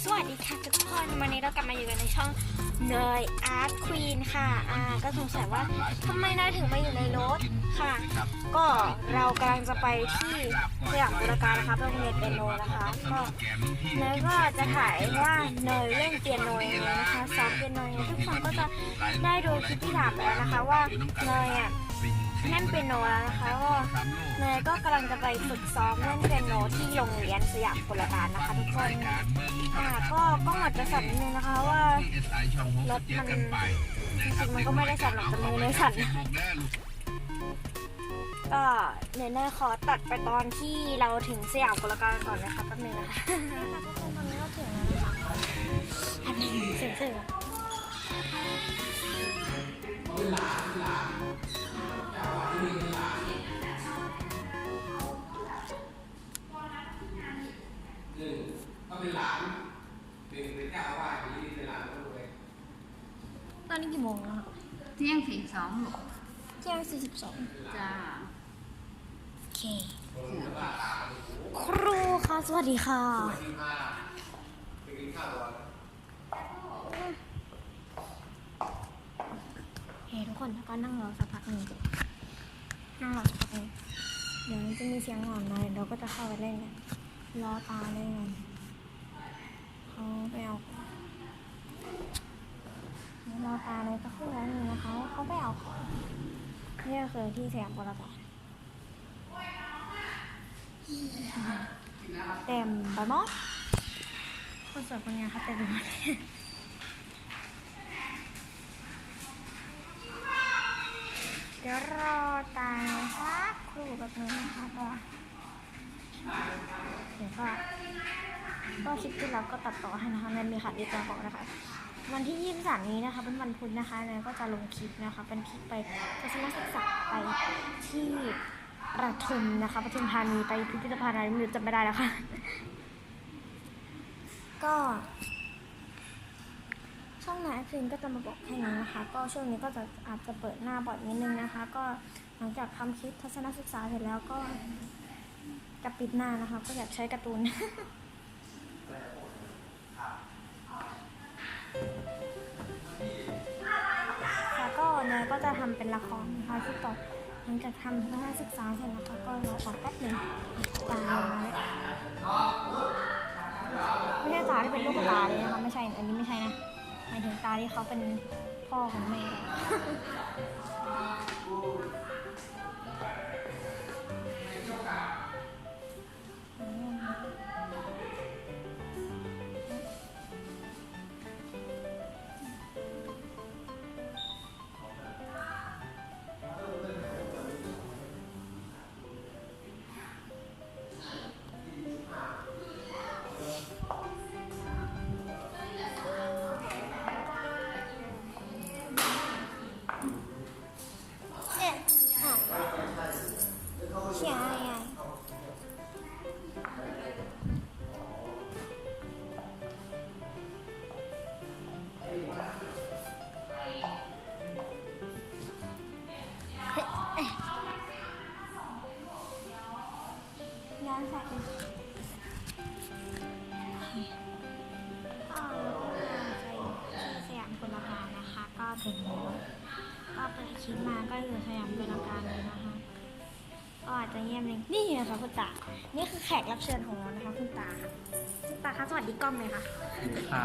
สวัสดีค่ะทุกคนวันนี้เรากลับมาอยู่กันในช่องเนยอาร์ตควีนค่ะอ่าก็สงสัยว่าทำไมเนายถึงมาอยู่ในรถค่ะ ก็เรากำลังจะไปที่สยามบุรการนะคะโรงเรียนเปียโนนะคะก็เนยก็จะถ่ายว่าเนยเล่นเปียโนยังไงนะคะซ้อมเปียโนยังไงทุกคนก็จะได้ดูคลิปที่ถามไปแล้วนะคะว่าเนยอะ เล่นเปียโนแล้วนะคะก็เนยก็กำลังจะไปฝึกซ้อมเล่นเปียโนที่โรงเรียนสยามบุรการนะคะทุกคนอ่าก็กล้องอาจจะสั่นนิดนึงนะคะว่ารถมันจริงๆมันก็ไม่ได้สั่นหรอกแต่มือเลยสั่นก็เนยเน่ขอตัดไปตอนที่เราถึงสยามกุลการก่อนนะคะแป๊บนึงนะคะทุกคนตอนนี้เราถึงแล้วนะคะอันนี้เสียงเสียง หนึ่งก็เป็นหลานหนึ่งเป็นเจ้าอาวาสอย่างนี้เป็นหลานก็รวยตอนนี้กี่โมงแล้วคะเที่ยงสี่สองลูกเที่ยงสี่สิบสองจ้าโอเคครูค่ะ สวัสดีค่ะที่ห้าไปกินข้าวก่อนเฮ้ทุกคนแล้วก็นั่งรอสักพักหนึ่ง นั่งรอสักพักหนึ่งเดี๋ยวมันจะมีเสียงหอนมาเดี๋ยเราก็จะเข้าไปเล่นกันรอตาเล่นกันเขาไปเอาของรอตาเลยสักครู่แล้วนึงนะคะเขาไปเอาของนี่ก็คือที่สยามกลการเต็มไปหมดคนสวยคนงานเขาเต็มไปหมด เดี๋ยวรอตายสักครู่แบบนึงนะคะก็เดี๋ยวก็ก็คลิปที่เราก็ตัดต่อให้นะคะมันมีขัดดีต่อของนะคะ วันที่ยี่สิบสามนี้นะคะ เป็นวันพุธนะคะเนยก็จะลงคลิปนะคะ เป็นคลิปไปทัศนศึกษาไปที่ประทุมนะคะประทุมธานีไปพิพิธภัณฑ์อะไรไม่รู้จำไม่ได้แล้วค่ะ ก็ ช่องนายฟิล์มก็จะมาบอกแค่นี้นะคะ ก็ช่วงนี้ก็จะอาจจะเปิดหน้าบอยนิดนึงนะคะ ก็หลังจากทำคลิปทัศนศึกษาเสร็จแล้วก็จะปิดหน้านะคะ ก็อยากใช้การ์ตูนแล้วก็เนยก็จะทำเป็นละครนะคะที่ต่อหลังจากทำทัศนศึกษาเสร็จนะคะก็รอขอแป๊บหนึ่งตามมาแล้วไม่ใช่ตาที่เป็นลูกตาเลยนะคะไม่ใช่อันนี้ไม่ใช่นะ หมายถึงตาที่เขาเป็นพ่อของแม่ กรับเชิญของเรานะคะคุณตาค่ะคุณตาคะสวัสดีกล้องเลยค่ะค่า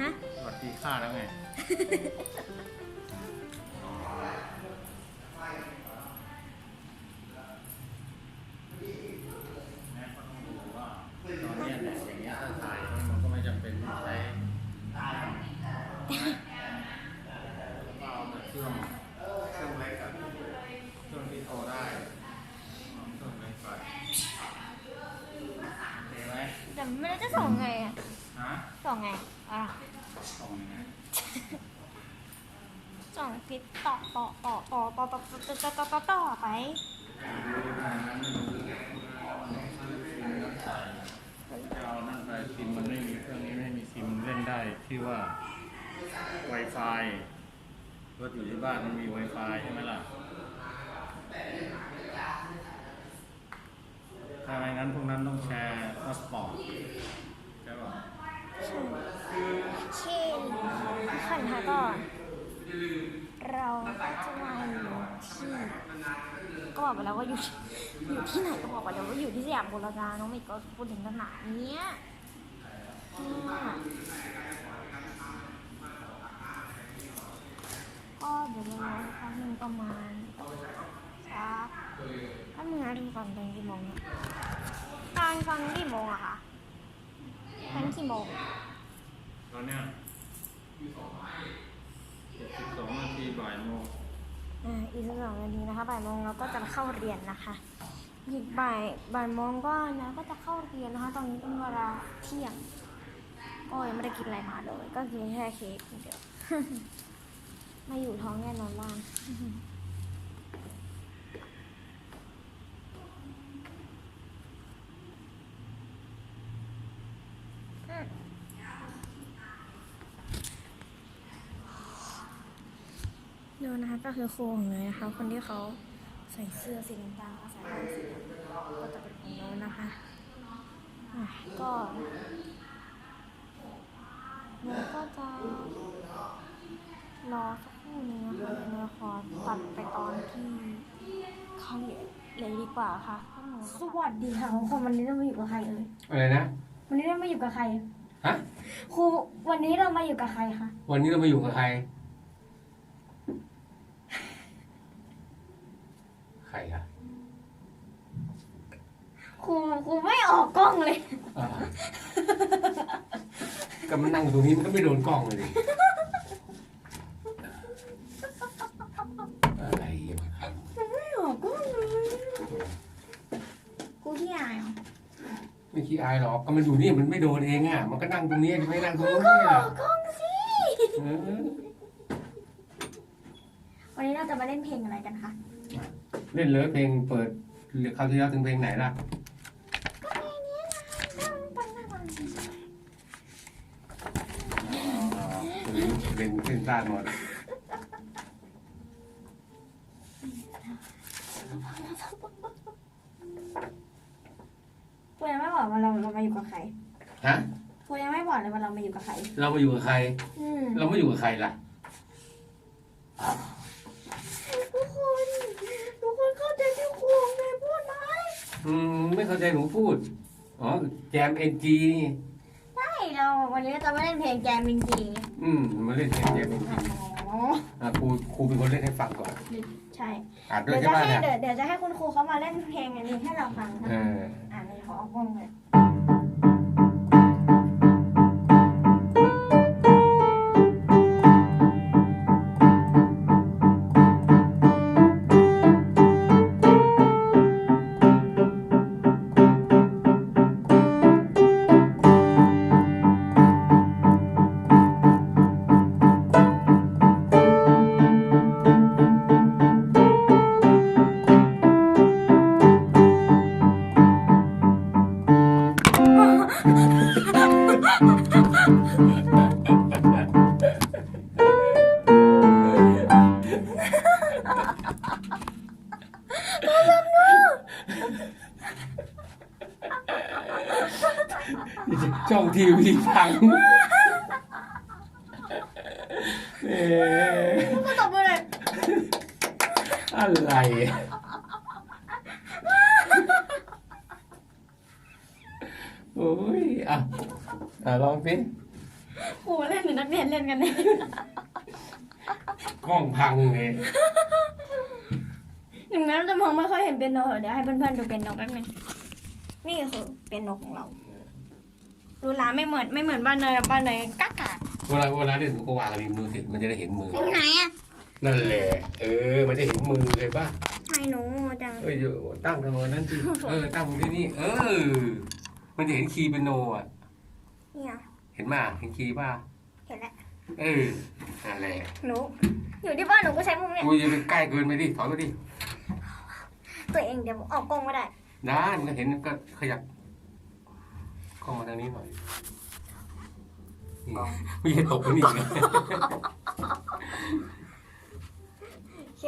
ฮะสวัสดีค่าแล้วไงแม่ก็ต้องดูว่าตอนเนี้ยเนี่ยอย่างเงี้ยถ้าถ่ายมันก็ไม่จำเป็นต้องใช้ ปอปอปอปอปออไป บอกไปแล้วว่าอยู่อยู่ที่ไหนก็บอกไปแล้วว่าอยู่ที่สยามบูรณาน้องมย์ก็พูดถึงขนาดเนี้ยก็เดี๋ยวเราพักหนึ่งประมาณสักถ้ามึงนะถึงฟังตอนกี่โมงเนี่ยการฟังกี่โมงอะคะฟังกี่โมงตอนเนี้ยสิบสองนาทีบ่ายโมง อีกสองนาทีนะคะบ่ายโมงเราก็จะเข้าเรียนนะคะอีกบ่ายบ่ายโมงก็นะก็จะเข้าเรียนนะคะ ตอนนี้เป็นเวลาเที่ยงก็ยังไม่ได้กินอะไรมาเลย ก็กินแค่เค้กเดียวไม่อยู่ท้องแน่นอนว่า ดูนะคะก็คือครูของเลยนะคะ คนที่เขาใส่เสื้อสีน้ำตาลกับใส่แว่นสีดำก็จะเป็นของโน้นนะคะอะก็โน้นก็จะรอสักครู่นึงนะคะเดี๋ยวโน้ตขอตัดไปตอนที่เขาเรียนเลยดีกว่าค่ะสวัสดีค่ะทุกคนวันนี้เรามาอยู่กับใครเอ่ยอะไรนะ วันนี้เรามาอยู่กับใครฮะครูวันนี้เรามาอยู่กับใครคะวันนี้เรามาอยู่กับใครใคร รูครูไม่ออกกล้องเลย อ่าก็มันนั่งอยู่ตรงนี้มันก็ไม่โดนกล้องเลยดิอะไรวะครับไม่ออกกล้องเลยครูที่อายเหรอไม่ขี้อายหรอกก็มันอยู่นี่มันไม่โดนเองอะมันก็นั่งตรงนี้ไม่นั่งตรงนู้นเนี่ยออกกล้องสิ เออวันนี้เราจะมาเล่นเพลงอะไรกันคะ เล่นเลยเพลงเปิดคราวที่แล้วถึงเพลงไหนล่ะ ก็เพลงนี้นะคะปังปังปัง อ๋อเล่ นเส้นซ่านหมดครูยังไม่บอกว่าเราเรามาอยู่กับใครฮะครูยังไม่บอกเลยว่าเรามาอยู่กับใคร เรามาอยู่กับใคร อืมเราไม่อยู่กับใครล่ะ ทุกคนทุกคนเข้าใจที่ครูของแม่พูดไหมอืมไม่เข้าใจหนูพูด อ๋อ แจมเอ็นจีนี่ใช่เรา วันนี้เราจะมาเล่นเพลงแจมจริงอืมมาเล่นเพลงแจมเอ็นๆจีอ๋ออะครูครูเป็นคนเล่นให้ฟังก่อนใช่ อ่านด้วเดี๋ยยวใช่จะไหมให้เนี่ยเดี๋ยวเดี๋ยวจะให้คุณครูเขามาเล่นเพลงอันนี้ให้เราฟังนะเอออ่านเลยขอเอากล้องเลย ช่องทีวีฟังเอ๊ะก็ตบไปเลยอะไรโอ้ยอะอะลองสิครูเล่นหรือนักเรียนเล่นกันเนี่ยกล้องพังเลยถึงแม้เราจะมองไม่ค่อยเห็นเป็นโนเดี๋ยวให้เพื่อนๆดูเป็นโนแป๊บนึงนี่คือเป็นโนของเรา ดูร้านไม่เหมือนไม่เหมือนบ้านเนยบ้านเนยกักกาเวลาเวลาเล่นหนูก็วางริมมือสิมันจะได้เห็นมือ ไหนอะนั่นแหละ เออ มันจะเห็นมือเลยป่ะไม่หนูจังเอ้ยอยู่ตั้งตรงนั้นสิเออ ตั้งตรงที่นี่ เออ มันจะเห็นคีย์เป็นโนอะ เนี่ยเห็นมาเห็นคีย์ป่ะ เห็นแล้วเอออะไรหนูอยู่ที่บ้านหนูก็ใช้มุมเนี่ยกูจะไปใกล้เกินไปดิถอยไปดิตัวเองเดี๋ยวออกกล้องไม่ได้ด้านก็เห็นก็ขยับ เข้ามาทางนี้หน่อยนี่ไม่ใช่ตกไปนี่นะโอเค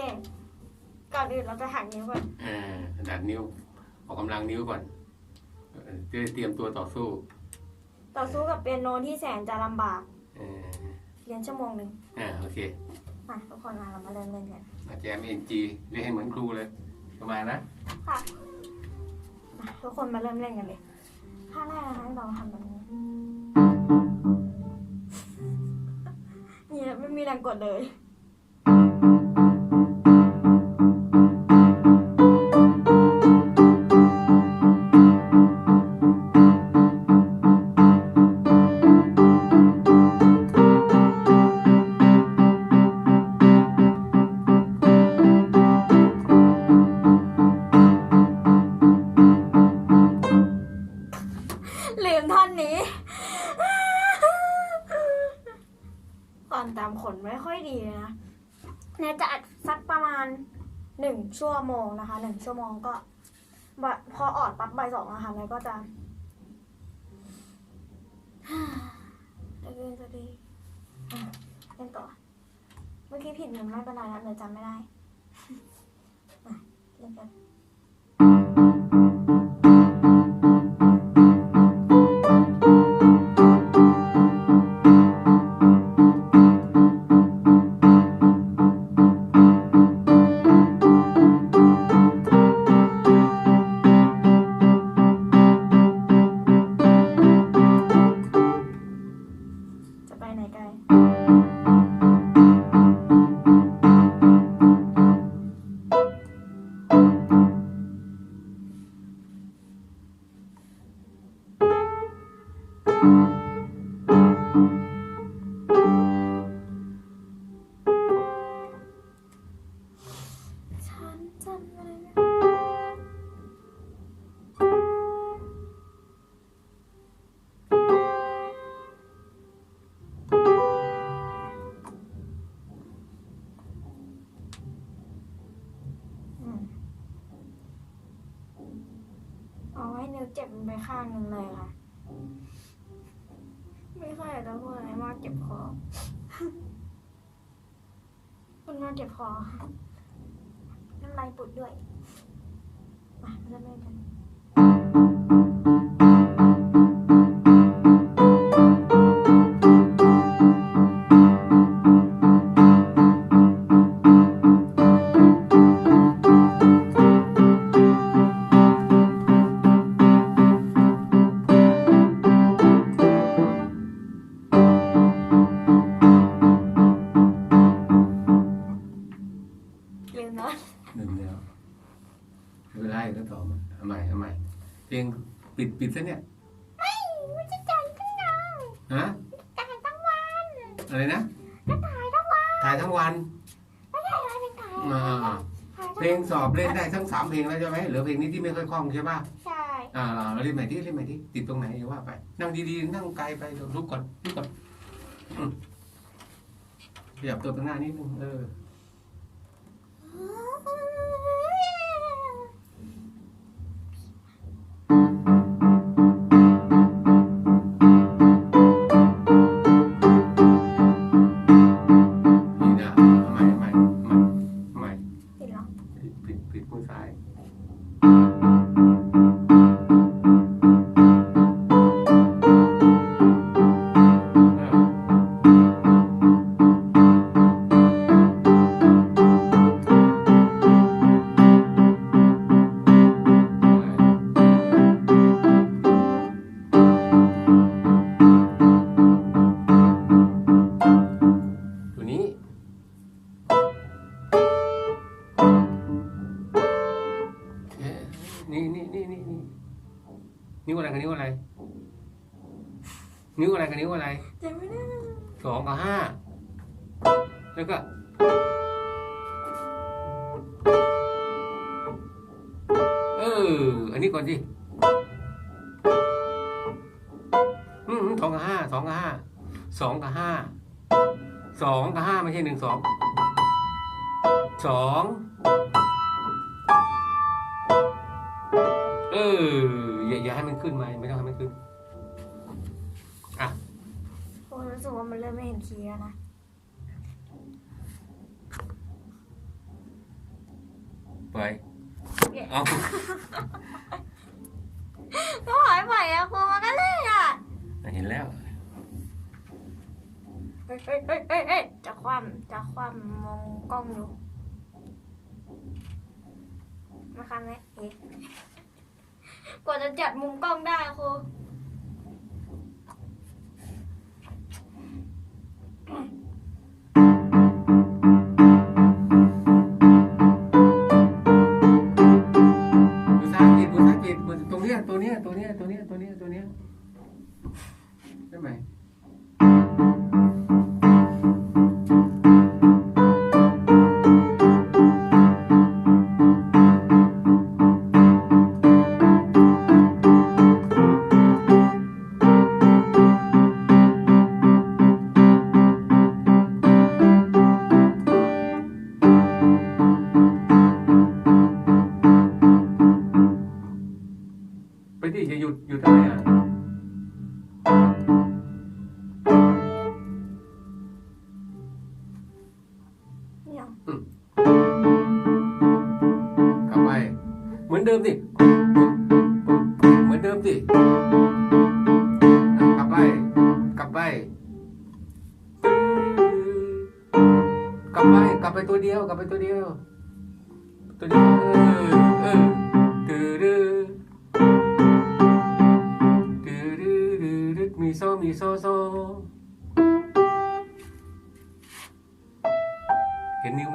ก่อนอื่นเราจะหักนิ้วก่อนอ่าดัดนิ้ว ออกกำลังนิ้วก่อนเออจะได้เตรียมตัวต่อสู้ ต่อสู้กับเปียโนที่แสนจะลำบากเออเรียนชั่วโมงหนึ่งอ่าโอเคมมาทุกคนมาเรามาเริ่มเล่นกันอาแจมเอ็นจีเรียกให้เหมือนครูเลยประมาณนะค่ะมาทุกคนมาเริ่มเล่นกันเลย ท่าแรกนะคะเราทำแบบนี้นี่ไม่มีแรงกดเลย ลืมท่อนนี้ ความจำขนไม่ค่อยดีเลยนะเนี่ยจะอัดสักประมาณหนึ่งชั่วโมงนะคะหนึ่งชั่วโมงก็พอออดปั๊บใบสองนะคะแล้วก็จะจะเล่นจะดีเล่นต่อ เมื่อกี้ผิดมันไม่เป็นไรนะเดี๋ยวจำไม่ได้เล่นกัน นิ้วเจ็บไปข้างหนึงเลยค่ะ ไม่ค่อยจะพูดอะไรมากเจ็บคอคุณมาเจ็บคอน้ำลายปุดด้วย มาเริ่มเล่นกัน นาะหนึ่งเดียวไม่เป็นไรก็ต่อมาเอาใหม่เอาใหม่เพลงปิดปิดซะเนี่ยไม่ไม่จะจ่ายตั้งนานฮะจ่ายตั้งวันอะไรนะก็ถ่ายทั้งวันถ่ายทั้งวันไม่ใช่อะไรเป็นถ่ายอ่าถ่ายเพลงสอบเล่นได้ทั้งสามเพลงแล้วใช่ไหมเหลือเพลงนี้ที่ไม่ค่อยคล่องใช่ป่ะใช่อ่าเราเล่นใหม่ที่เล่นใหม่ที่ติดตรงไหนอย่าว่าไป นั่งดีๆนั่งไกลไปเดี๋ยวลุกก่อนลุกก่อนอืมขยับตัวไปข้างหน้านิดนึงเออ สองกับห้าแล้วก็เอออันนี้ก่อนสิอืมสองกับห้าสองกับห้าสองกับห้าสองกับห้าไม่ใช่หนึ่งสองสองเอออย่าอย่าให้มันขึ้นมาไม่ต้อง ทีแล้วนะไปเอาก็หายไปอะครูมากันเลยนอะเห็นแล้วเอ้ยเอ้ยจะคว่ำจะคว่ำมองกล้องอยู่มาคันไหมเอ๊ะกว่าจะจัดมุมกล้องได้ครู Huh? để níu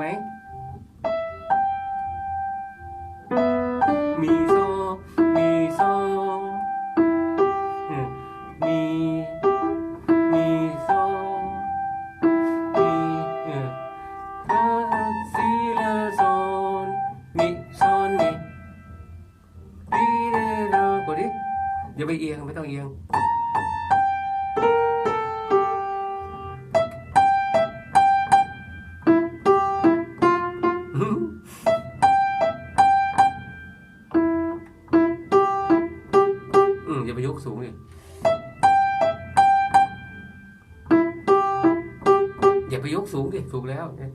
สุกแล้วเนี่ย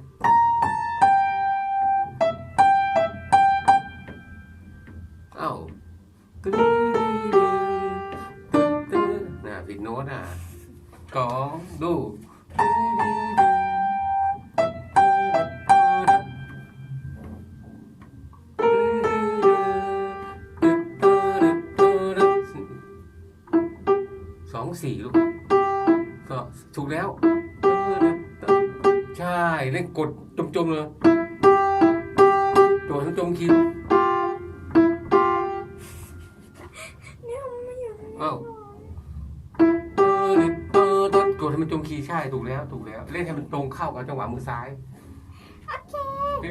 了，躲上中心。เอ้าเออเออตัวทำมันจมคีย์ใช่ถูกแล้ว ถูกแล้ว เล่นให้มันตรงเข้ากับจังหวะมือซ้าย โอเค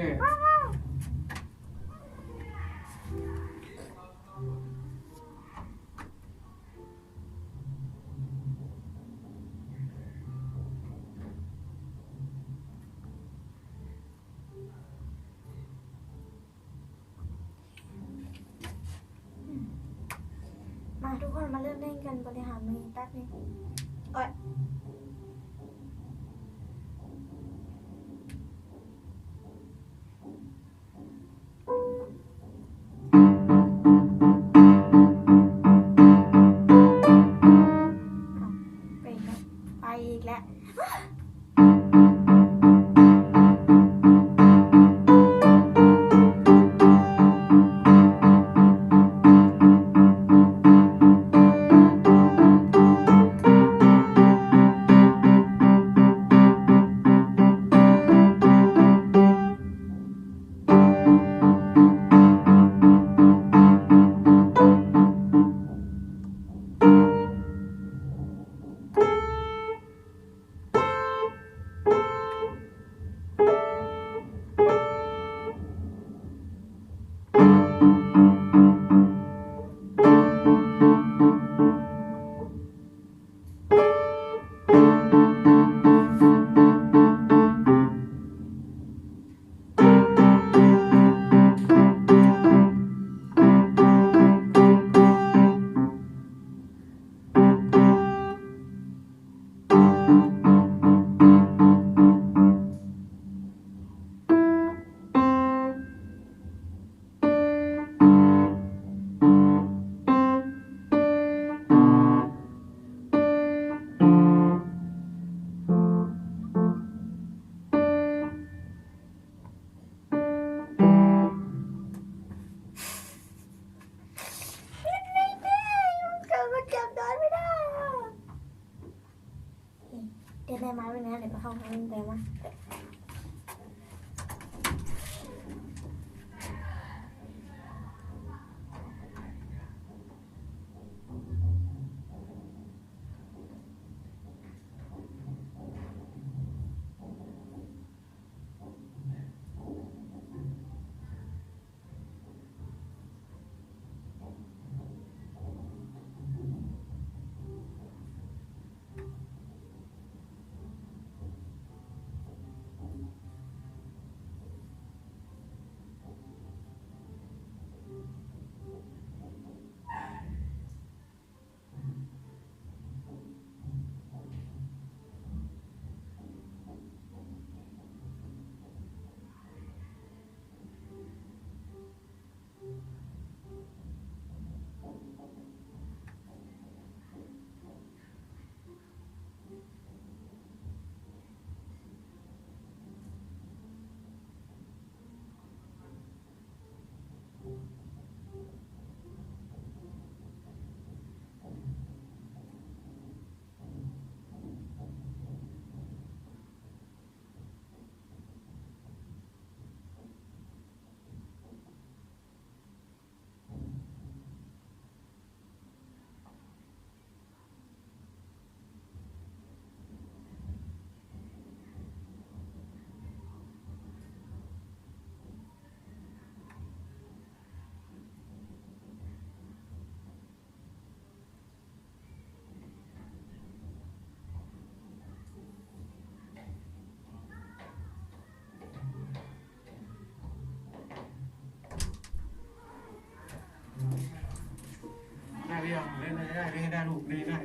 เรียงเล่นได้ได้เล่นให้ได้ลูกเล่นให้ได้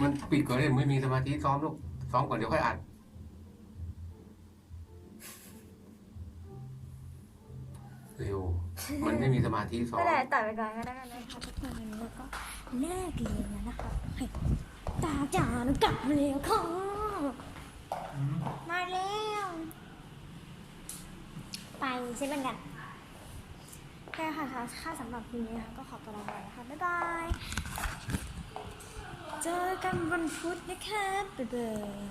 มันปิดก่อนเลยไม่มีสมาธิซ้อมลูกซ้อมก่อนเดี๋ยวค่อยอัดเร็วมันไม่มีสมาธิซ้อมก็ได้ตัดไปก่อนก็ได้นะคะทุกคนวันนี้เราก็เลิกเรียนแล้วนะคะเฮ้ยตาจานกลับมาแล้วค่ะมาแล้วไปเช่นกันแค่ค่ะค่าสำหรับคืนนี้นะคะก็ขอตัวลาไปนะคะ บ๊ายบาย เจอกันวันพุธนะคะบ๊ายบาย